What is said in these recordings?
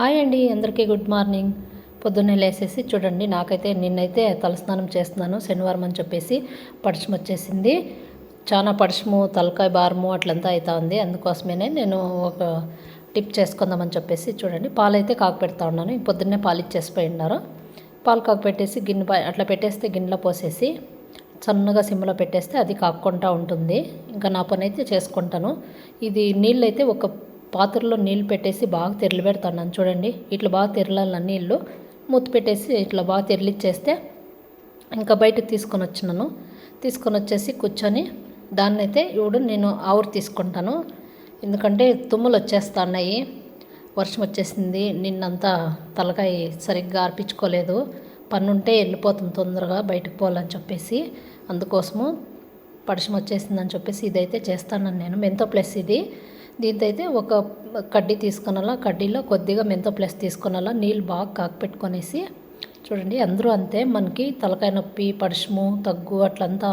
Hi అండి అందరికీ good morning. పొద్దున్నే లేసేసి చూడండి నాకైతే నిన్నైతే తలస్నానం చేస్తున్నాను శనివారం అని చెప్పేసి పడిశం వచ్చేసింది. చాలా పడిశము తలకాయ భారము అట్లంతా అవుతా ఉంది. అందుకోసమేనే నేను ఒక టిప్ చేసుకుందామని చెప్పేసి చూడండి. పాలైతే కాకు పెడతా ఉన్నాను పొద్దున్నే పాలు ఇచ్చేసిపోయి ఉన్నారు. పాలు కాకు పెట్టేసి గిన్నె అట్లా పెట్టేస్తే గిన్నెలో పోసేసి సన్నగా సిమ్లో పెట్టేస్తే అది కాకుండా ఉంటుంది. ఇంకా నా పని అయితే చేసుకుంటాను. ఇది నీళ్ళు అయితే ఒక పాత్రలో నీళ్ళు పెట్టేసి బాగా తెరలి పెడతాను చూడండి. ఇట్లా బాగా తెరలాల నీళ్ళు మూత పెట్టేసి ఇట్లా బాగా తెరలిచ్చేస్తే ఇంకా బయటకు తీసుకొని వచ్చినాను తీసుకొని వచ్చేసి కూర్చొని దాన్ని అయితే ఇప్పుడు నేను ఆవురు తీసుకుంటాను. ఎందుకంటే తుమ్ములు వచ్చేస్తున్నాయి. వర్షం వచ్చేసింది. నిన్నంతా తలకాయ సరిగ్గా అర్పించుకోలేదు పన్నుంటే వెళ్ళిపోతుంది తొందరగా బయటకు పోవాలని చెప్పేసి. అందుకోసము పడిశం వచ్చేసిందని చెప్పేసి ఇదైతే చేస్తాను నేను. మెంతో ప్లస్ ఇది. దీంతో అయితే ఒక కడ్డీ తీసుకునాలా కడ్డీలో కొద్దిగా మెంతో ప్లస్ తీసుకునాలా నీళ్ళు బాగా కాకపెట్టుకొనేసి చూడండి అందరూ అంతే మనకి తలకాయ నొప్పి పడుషము తగ్గు అట్లంతా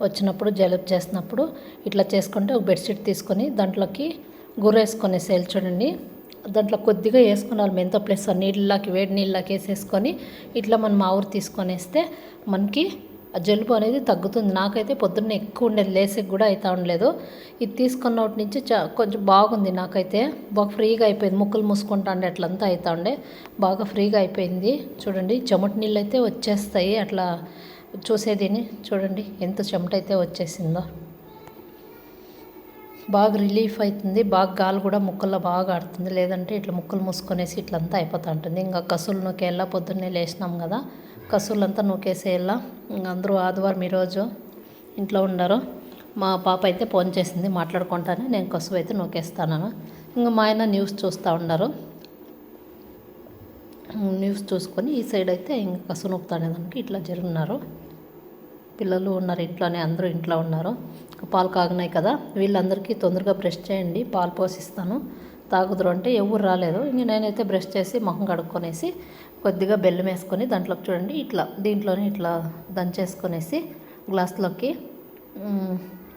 వచ్చినప్పుడు జలుబు చేసినప్పుడు ఇట్లా చేసుకుంటే ఒక బెడ్షీట్ తీసుకొని దాంట్లోకి గుర్ర వేసుకొనేసేయాలి చూడండి. దాంట్లో కొద్దిగా వేసుకున్నారు మెంతో ప్లస్ నీళ్ళలోకి నీళ్ళకి వేడి నీళ్ళకి వేసేసుకొని ఇట్లా మనం ఆవురు తీసుకొని వేస్తే మనకి జలుబు అనేది తగ్గుతుంది. నాకైతే పొద్దున్న ఎక్కువ ఉండేది లేసేకి కూడా అయితే ఉండలేదు. ఇది తీసుకున్నప్పటి నుంచి చా కొంచెం బాగుంది నాకైతే. బాగా ఫ్రీగా అయిపోయింది. ముక్కలు మూసుకుంటా ఉండే అట్లంతా అవుతా ఉండే. బాగా ఫ్రీగా అయిపోయింది. చూడండి చెమట నీళ్ళు అయితే వచ్చేస్తాయి. అట్లా చూసేదిని చూడండి ఎంత చెమట అయితే వచ్చేసిందో. బాగా రిలీఫ్ అవుతుంది బాగా గాలి కూడా ముక్కల్లో బాగా ఆడుతుంది. లేదంటే ఇట్లా ముక్కలు మూసుకొనేసి ఇట్లంతా అయిపోతూ ఉంటుంది. ఇంకా కసులు నూకేళ్ళ పొద్దున్నే లేచినాం కదా. కసూర్లంతా నూకేసేయాల? ఇంకా అందరూ ఆదివారం ఈరోజు ఇంట్లో ఉండరు. మా పాప అయితే ఫోన్ చేసింది మాట్లాడుకుంటానే నేను కసువు అయితే నూకేస్తాను ఇంకా మా ఆయన న్యూస్ చూస్తూ ఉన్నారు న్యూస్ చూసుకొని ఈ సైడ్ అయితే ఇంకా కసు నొక్కుతానే దానికి ఇట్లా జరుగున్నారు పిల్లలు ఉన్నారు ఇంట్లోనే అందరూ ఇంట్లో ఉన్నారు. పాలు కాగినాయి కదా వీళ్ళందరికీ తొందరగా బ్రష్ చేయండి పాలు పోసిస్తాను. తాగుదురు అంటే ఎవరు రాలేదు. ఇంక నేనైతే బ్రష్ చేసి మొహం కడుక్కొనేసి కొద్దిగా బెల్లం వేసుకొని దాంట్లోకి చూడండి ఇట్లా దీంట్లోనే ఇట్లా దంచేసుకొనేసి గ్లాస్లోకి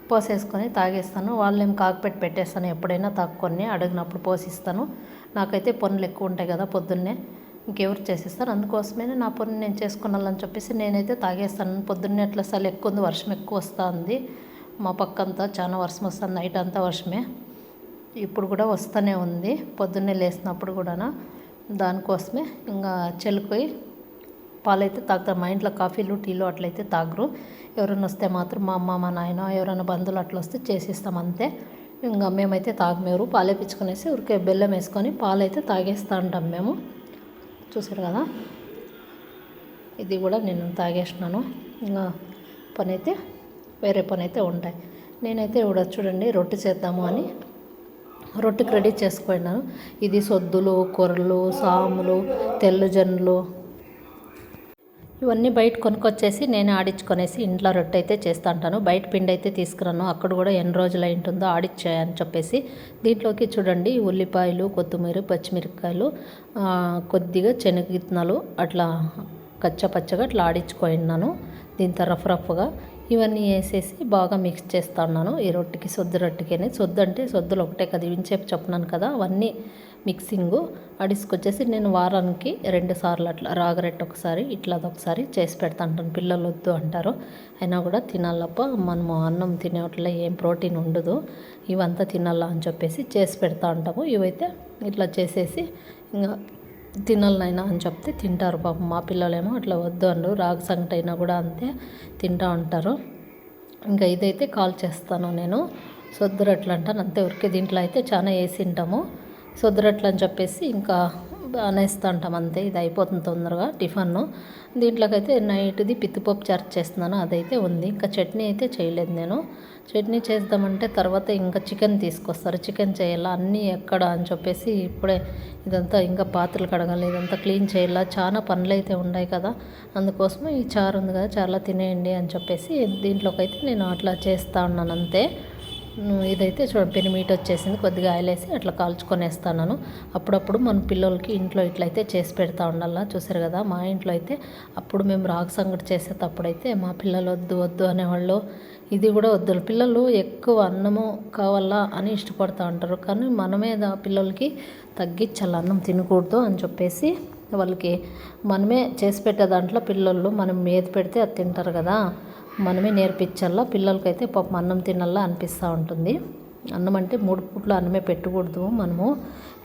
పోసేసుకొని తాగేస్తాను. వాళ్ళేం కాకపెట్టి పెట్టేస్తాను ఎప్పుడైనా తాక్కొని అడిగినప్పుడు పోసిస్తాను. నాకైతే పనులు ఎక్కువ ఉంటాయి కదా పొద్దున్నే ఇంకెవరు చేసిస్తారు. అందుకోసమే నా పనులు నేను చేసుకున్నానని చెప్పేసి నేనైతే తాగేస్తాను. పొద్దున్నే అట్లా అసలు ఎక్కువ ఉంది వర్షం ఎక్కువ వస్తుంది. మా పక్కంతా చాలా వర్షం వస్తుంది నైట్ అంతా వర్షమే. ఇప్పుడు కూడా వస్తూనే ఉంది పొద్దున్నే లేచినప్పుడు కూడా దానికోసమే ఇంకా చెల్లుకొని పాలైతే తాగుతారు. మా ఇంట్లో కాఫీలు టీలు అట్లయితే తాగరు. ఎవరైనా వస్తే మాత్రం మా అమ్మ మా నాయన ఎవరైనా బంధువులు అట్లా వస్తే చేసిస్తాం అంతే. ఇంకా మేమైతే తాగమేరు పాలే పిచ్చుకొనేసి ఊరికే బెల్లం వేసుకొని పాలైతే తాగేస్తూ ఉంటాం మేము. చూసారు కదా? ఇది కూడా నేను తాగేసినాను ఇంకా పని అయితే వేరే పని అయితే ఉంటాయి. నేనైతే ఇప్పుడు చూడండి రొట్టె చేద్దాము అని. రొట్టె క్రెడిట్ చేసుకున్నాను ఇది సొద్దులు కొర్రలు సాములు తెల్లజొన్నలు ఇవన్నీ బయట కొనుక్కొచ్చేసి నేను ఆడించుకొనేసి ఇంట్లో రొట్టె అయితే చేస్తూ ఉంటాను బయట పిండి అయితే తీసుకురాను. అక్కడ కూడా ఎన్ని రోజులు ఉంటుందో ఆడిచ్చాయని చెప్పేసి దీంట్లోకి చూడండి. ఉల్లిపాయలు కొత్తిమీర పచ్చిమిరపకాయలు కొద్దిగా శనగిత్తనాలు అట్లా కచ్చపచ్చగా అట్లా ఆడించుకున్నాను దీంతో రఫ్ రఫ్గా ఇవన్నీ వేసేసి బాగా మిక్స్ చేస్తా ఉన్నాను ఈ రొట్టెకి సొద్దు రొట్టెకి సొద్దు అంటే సొద్దులు ఒకటే కదా ఇంచేపు చెప్పినాను కదా అవన్నీ మిక్సింగు అడిసుకొచ్చేసి నేను వారానికి రెండు సార్లు అట్లా రాగరెట్టు ఒకసారి ఇట్లా ఒకసారి చేసి పెడతా ఉంటాను పిల్లలు వద్దు అంటారు. అయినా కూడా తినాలప్ప మనము అన్నం తినేట్లో ఏం ప్రోటీన్ ఉండదు. ఇవంతా తినాలా అని చెప్పేసి చేసి పెడతా ఉంటాము ఇవైతే ఇట్లా చేసేసి ఇంకా తినాలనైనా అని చెప్తే తింటారు పాపం. మా పిల్లలేమో అట్లా వద్దు అండు రాగి సంగటి అయినా కూడా అంతే తింటా ఉంటారు. ఇంకా ఇదైతే కాల్ చేస్తాను నేను. సొద్దురట్లు అంటాను అంతే ఉరికే దీంట్లో అయితే చాలా వేసి తింటాము. సొద్దురట్లు అని చెప్పేసి ఇంకా అనేస్తూ ఉంటాం అంతే ఇది అయిపోతుంది తొందరగా టిఫన్ దీంట్లోకైతే నైట్ది పిత్తిపప్పు చారు చేస్తున్నాను అదైతే ఉంది. ఇంకా చట్నీ అయితే చేయలేదు నేను. చట్నీ చేద్దామంటే తర్వాత ఇంకా చికెన్ తీసుకొస్తారు. చికెన్ చేయాలా అన్నీ ఎక్కడ అని చెప్పేసి ఇప్పుడే ఇదంతా ఇంకా పాత్రలు కడగాలి ఇదంతా క్లీన్ చేయాలా చాలా పనులు అయితే ఉన్నాయి కదా. అందుకోసం ఈ చారు ఉంది కదా చాలా తినేయండి అని చెప్పేసి దీంట్లోకైతే నేను అట్లా చేస్తా ఉన్నాను అంతే. ఇదైతే చూడండి పెని మీట్ వచ్చేసింది కొద్దిగా ఆయిల్ వేసి అట్లా కాల్చుకొనేస్తాను అప్పుడప్పుడు మన పిల్లలకి ఇంట్లో ఇట్లయితే చేసి పెడతా ఉండాలా? చూసారు కదా మా ఇంట్లో అయితే అప్పుడు మేము రాగి సంగటి చేసేటప్పుడైతే మా పిల్లలు వద్దు వద్దు అనేవాళ్ళు. ఇది కూడా వద్దు. పిల్లలు ఎక్కువ అన్నము కావాలా అని ఇష్టపడుతూ ఉంటారు. కానీ మనమే పిల్లలకి తగ్గించాలి అన్నం తినకూడదు అని చెప్పేసి వాళ్ళకి మనమే చేసి పెట్టే దాంట్లో పిల్లలు మనం ఏది పెడితే అది తింటారు కదా. మనమే నేర్పించాలా పిల్లలకైతే పాపం అన్నం తినాలా అనిపిస్తూ ఉంటుంది. అన్నం అంటే మూడు పూట్లు అన్నమే పెట్టకూడదు. మనము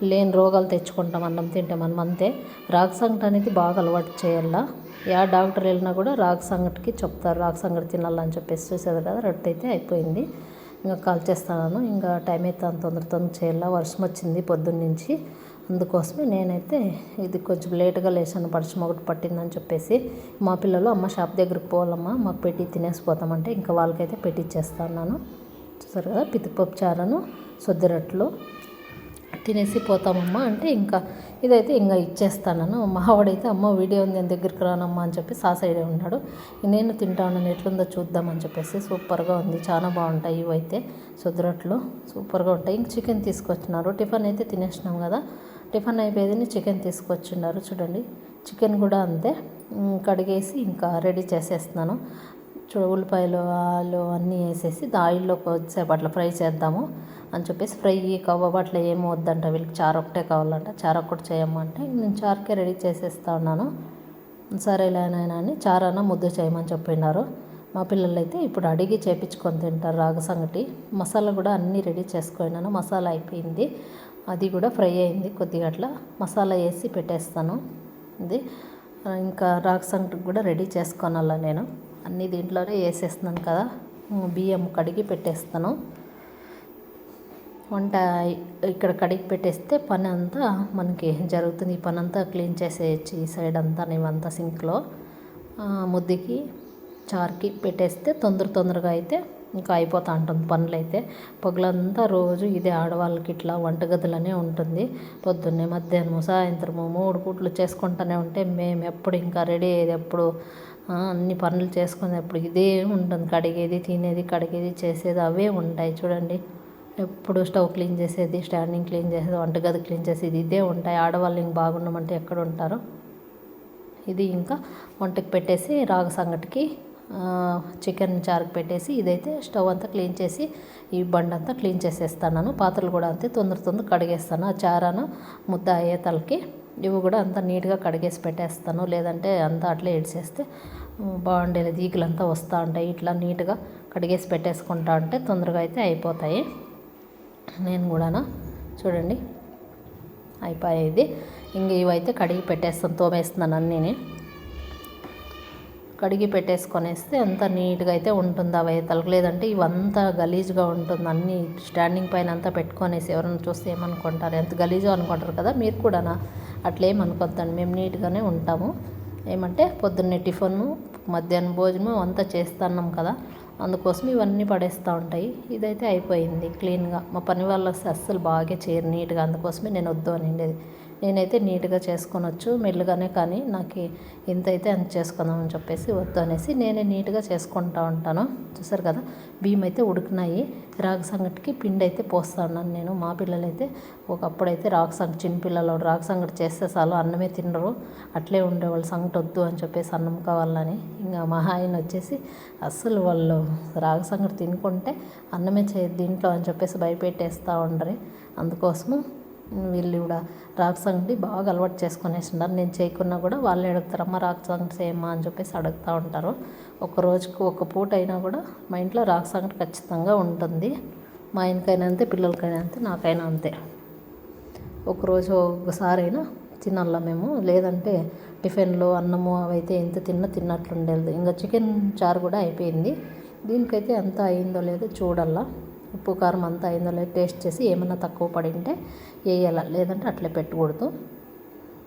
లేని రోగాలు తెచ్చుకుంటాం అన్నం తింటే మనం అంతే. రాగి సంగటి అనేది బాగా అలవాటు చేయాలా యా డాక్టర్ వెళ్ళినా కూడా రాగి సంగటికి చెప్తారు. రాగి సంగటి తినాలని చెప్పేసి చూసేది కదా రొట్టె అయితే అయిపోయింది. ఇంకా కాల్ చేస్తాను. ఇంకా టైం అయితే అంత తొందర తొందర చేయాలా వర్షం వచ్చింది పొద్దున్న నుంచి అందుకోసమే నేనైతే ఇది కొంచెం లేటుగా లేచాను పరిశ్రమ ఒకటి పట్టిందని చెప్పేసి. మా పిల్లలు అమ్మ షాప్ దగ్గరికి పోవాలమ్మా మాకు పెట్టి తినేసిపోతామంటే ఇంకా వాళ్ళకైతే పెట్టిచ్చేస్తాను చూసారు కదా పితిపప్పు చారను సొద్ది రొట్టెలు తినేసి పోతామమ్మా అంటే ఇంకా ఇదైతే ఇంకా ఇచ్చేస్తాను మావాడైతే అమ్మ వీడియో ఉంది నేను దగ్గరికి రానమ్మా అని చెప్పి ఆ సైడే ఉన్నాడు. నేను తింటాను ఎట్లుందో చూద్దామని చెప్పేసి సూపర్గా ఉంది. చాలా బాగుంటాయి ఇవైతే సొద్దురట్లు సూపర్గా ఉంటాయి. ఇంక చికెన్ తీసుకొచ్చినారు. టిఫిన్ అయితే తినేసినాం కదా. టిఫిన్ అయిపోయింది చికెన్ తీసుకొచ్చిన్నారు చూడండి. చికెన్ కూడా అంతే. కడిగేసి ఇంకా రెడీ చేసేస్తున్నాను. చూ ఉల్లిపాయలు ఆలు అన్నీ వేసేసి ఆయిల్లో కొద్దిసేపు అట్లా ఫ్రై చేద్దాము అని చెప్పేసి ఫ్రై కవ్వబు అట్లా ఏమి వద్దంట వీళ్ళకి. చారు ఒకటే కావాలంట. చారు ఒకటి చేయమంటే నేను చారుకే రెడీ చేసేస్తా ఉన్నాను. సరేలేనైనా అని చారన్నా ముద్దు చేయమని చెప్పినారు. మా పిల్లలు అయితే ఇప్పుడు అడిగి చేపించుకొని తింటారు. రాగ సంగటి మసాలా కూడా అన్నీ రెడీ చేసుకున్నాను. మసాలా అయిపోయింది. అది కూడా ఫ్రై అయింది. కొద్దిగా అట్లా మసాలా వేసి పెట్టేస్తాను. ఇది ఇంకా రాగ సంగటికి కూడా రెడీ చేసుకోనాల నేను. అన్ని దీంట్లోనే వేసేస్తున్నాను కదా. బియ్యం కడిగి పెట్టేస్తాను. వంట ఇక్కడ కడిగి పెట్టేస్తే పని అంతా మనకి జరుగుతుంది. ఈ పని అంతా క్లీన్ చేసేయచ్చు ఈ సైడ్ అంతా ఇవంతా సింక్లో. ముద్దికి చారుకి పెట్టేస్తే తొందర తొందరగా అయితే ఇంకా అయిపోతూ ఉంటుంది పనులు అయితే రోజు ఇదే ఆడవాళ్ళకి ఇట్లా వంటగదులనే ఉంటుంది. పొద్దున్నే మధ్యాహ్నము సాయంత్రము మూడు పూట్లు చేసుకుంటూనే ఉంటే మేము ఎప్పుడు ఇంకా రెడీ అయ్యేది ఎప్పుడు అన్ని పనులు చేసుకునేది ఎప్పుడు ఇదే ఉంటుంది. కడిగేది తినేది కడిగేది చేసేది అవే ఉంటాయి చూడండి. ఎప్పుడు స్టవ్ క్లీన్ చేసేది స్టాండింగ్ క్లీన్ చేసేది వంటగది క్లీన్ చేసేది ఇదే ఉంటాయి. ఆడవాళ్ళు ఇంక బాగుండమంటే ఎక్కడ ఉంటారు? ఇది ఇంకా వంటకి పెట్టేసి రాగ సంగటికి చికెన్ చారుకు పెట్టేసి ఇదైతే స్టవ్ అంతా క్లీన్ చేసి ఈ బండ అంతా క్లీన్ చేసేస్తాను. పాత్రలు కూడా అంతే తొందర తొందర కడిగేస్తాను. ఆ చారాను ముద్ద అయ్యే తలకి ఇవి కూడా అంత నీట్గా కడిగేసి పెట్టేస్తాను. లేదంటే అంతా అట్లే ఇడిచేస్తే బాగుండేది. ఈగలంతా వస్తూ ఉంటాయి. ఇట్లా నీట్గా కడిగేసి పెట్టేసుకుంటా ఉంటే తొందరగా అయితే అయిపోతాయి. నేను కూడాను చూడండి అయిపోయేది. ఇంక ఇవైతే కడిగి పెట్టేస్తాను తోమేస్తున్నాను అన్నీ కడిగి పెట్టేసుకొనేస్తే అంత నీట్గా అయితే ఉంటుంది అవి తలకు లేదంటే ఇవంతా గలీజ్గా ఉంటుంది. అన్ని స్టాండింగ్ పైన అంతా పెట్టుకొనేసి ఎవరైనా చూస్తే ఏమనుకుంటారు? ఎంత గలీజో అనుకుంటారు కదా? మీరు కూడానా? అట్లేం అనుకోద్దండి. మేము నీట్గానే ఉంటాము. ఏమంటే పొద్దున్నే టిఫిన్ మధ్యాహ్నం భోజనం అంతా చేస్తున్నాం కదా? అందుకోసం ఇవన్నీ పడేస్తూ ఉంటాయి. ఇదైతే అయిపోయింది క్లీన్గా. మా పని వాళ్ళు అస్సలు బాగా చేయరు నీట్గా అందుకోసమే నేను వద్దు అని ఉండేది నేనైతే నీట్గా చేసుకొనొచ్చు మెల్లుగానే కానీ నాకు ఎంత అయితే అంత చేసుకుందామని చెప్పేసి వద్దు అనేసి నేనే నీట్గా చేసుకుంటా ఉంటాను. చూసారు కదా? బియ్యం అయితే ఉడికినాయి. రాగి సంగటికి పిండి అయితే పోస్తా ఉన్నాను నేను. మా పిల్లలైతే ఒకప్పుడైతే రాగి సంగటి చిన్న పిల్లలు రాగి సంగటి చేస్తే చాలు అన్నమే తినరు. అట్లే ఉండేవాళ్ళు సంగటి వద్దు అని చెప్పేసి అన్నం కావాలని. ఇంకా మా ఆయన వచ్చేసి అస్సలు వాళ్ళు రాగి సంగటి తినుకుంటే అన్నమే చే దీంట్లో అని చెప్పేసి భయపెట్టేస్తూ ఉండరు. అందుకోసము వీళ్ళు కూడా రాక్ సంగటి బాగా అలవాటు చేసుకునేస్తున్నారు. నేను చేయకున్నా కూడా వాళ్ళు అడుగుతారు అమ్మ రాగి సంగటి చేయమ్మా అని చెప్పేసి అడుగుతూ ఉంటారు. ఒక రోజుకు ఒక పూట అయినా కూడా మా ఇంట్లో రాక్ సంగటి ఖచ్చితంగా ఉంటుంది. మా ఆయనకైనా అంతే పిల్లలకైనా అంతే నాకైనా అంతే. ఒకరోజు ఒకసారి అయినా తినాల మేము? లేదంటే టిఫిన్లో అన్నము అవైతే ఎంత తిన్నా తిన్నట్లుండేది. ఇంకా చికెన్ చారు కూడా అయిపోయింది. దీనికైతే ఎంత అయిందో లేదో చూడాలా. ఉప్పు కారం అంతా అయిందో లేదో టేస్ట్ చేసి ఏమైనా తక్కువ పడింటే వేయాల? లేదంటే అట్లే పెట్టకూడదు.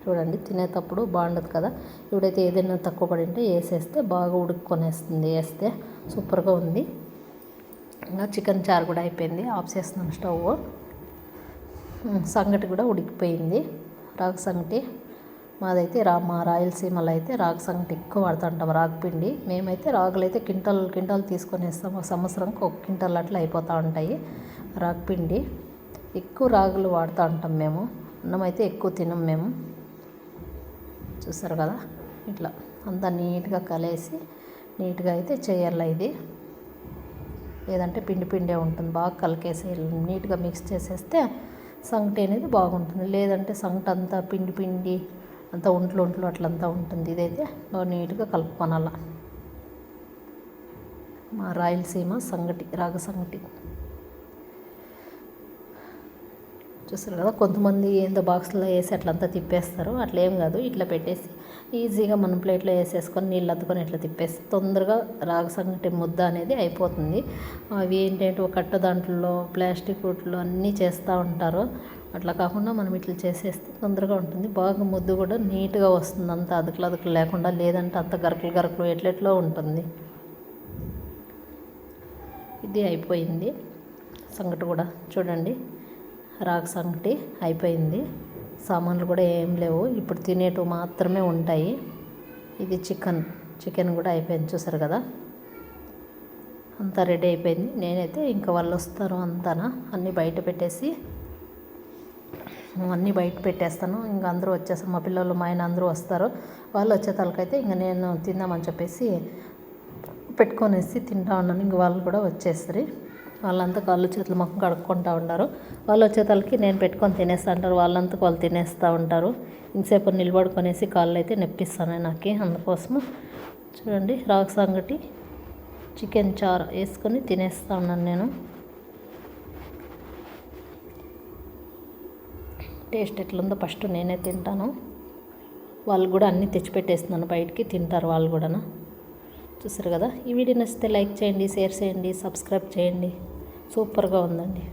చూడండి తినేటప్పుడు బాగుండదు కదా? ఇప్పుడైతే ఏదైనా తక్కువ పడింటే వేసేస్తే బాగా ఉడుక్కొనేస్తుంది వేస్తే సూపర్గా ఉంది. ఇంకా చికెన్ చారు కూడా అయిపోయింది. ఆఫ్ చేస్తున్నాను స్టవ్. సంగటి కూడా ఉడికిపోయింది. రాగు సంగటి. మాదైతే రా మా రాయలసీమలో అయితే రాగి సంగటి ఎక్కువ వాడుతుంటాం రాగి పిండి. మేమైతే రాగులు అయితే కింటాల్ కింటాలు తీసుకొని వేస్తాం. ఒక సంవత్సరంకి ఒక కింటాల్ అట్లా అయిపోతూ ఉంటాయి రాగి పిండి. ఎక్కువ రాగులు వాడుతూ ఉంటాం మేము. అన్నం అయితే ఎక్కువ తినం మేము. చూసారు కదా? ఇట్లా అంతా నీట్గా కలిసి నీట్గా అయితే చేయాలి ఇది. లేదంటే పిండి పిండే ఉంటుంది. బాగా కలికేసి నీట్గా మిక్స్ చేసేస్తే సంగటి అనేది బాగుంటుంది. లేదంటే సంగటి అంతా పిండి పిండి అంతా ఒంట్లో ఒంట్లో అట్లంతా ఉంటుంది. ఇదైతే బాగా నీట్గా కలుపుకొనాల. మా రాయలసీమ సంగటి రాగ సంగటి. చూస్తారు కదా కొంతమంది ఏందో బాక్స్లో వేసి అట్లంతా తిప్పేస్తారు. అట్లా ఏం కాదు ఇట్లా పెట్టేసి ఈజీగా మనం ప్లేట్లో వేసేసుకొని నీళ్ళు అద్దుకొని ఇట్లా తిప్పేసి తొందరగా రాగ సంగటి ముద్ద అనేది అయిపోతుంది. అవి ఏంటంటే ఒక కట్ట దాంట్లో ప్లాస్టిక్ ఉట్లు అన్నీ చేస్తూ ఉంటారు. అట్లా కాకుండా మనం ఇట్లా చేసేస్తే తొందరగా ఉంటుంది. బాగా ముద్దు కూడా నీట్గా వస్తుంది. అంత అదుకులు అదుకులు లేకుండా లేదంటే అంత గరకలు గరకలు ఎట్లెట్లో ఉంటుంది. ఇది అయిపోయింది. సంగటి కూడా చూడండి. రాగి సంగటి అయిపోయింది. సామాన్లు కూడా ఏం లేవు. ఇప్పుడు తినేటివి మాత్రమే ఉంటాయి. ఇది చికెన్. చికెన్ కూడా అయిపోయింది. చూసారు కదా? అంతా రెడీ అయిపోయింది. నేనైతే ఇంకా వాళ్ళు వస్తారు అంతానా? అన్నీ బయట పెట్టేసి అన్నీ బయట పెట్టేస్తాను. ఇంకా అందరూ వచ్చేస్తారు. మా పిల్లలు మా ఆయన అందరూ వస్తారు. వాళ్ళు వచ్చే తలకైతే ఇంకా నేను తిందామని చెప్పేసి పెట్టుకొనేసి తింటా ఉన్నాను. ఇంక వాళ్ళు కూడా వచ్చేస్తారు. వాళ్ళంతా కాళ్ళు చేతులు మొక్కం కడుక్కుంటూ ఉంటారు వాళ్ళు వచ్చే తలకి నేను పెట్టుకొని తినేస్తా అంటారు వాళ్ళంతా వాళ్ళు తినేస్తూ ఉంటారు. ఇంతసేపు నిలబడుకొనేసి కాళ్ళు అయితే నొప్పిస్తాను నాకు. అందుకోసము చూడండి రాగు సంగటి చికెన్ చారు వేసుకొని తినేస్తా ఉన్నాను నేను. టేస్ట్ ఎట్లుందో ఫస్ట్ నేనే తింటాను. వాళ్ళు కూడా అన్నీ తెచ్చిపెట్టేస్తున్నాను బయటికి తింటారు వాళ్ళు కూడా చూసారు కదా? ఈ వీడియో నచ్చితే లైక్ చేయండి షేర్ చేయండి సబ్స్క్రైబ్ చేయండి. సూపర్గా ఉందండి.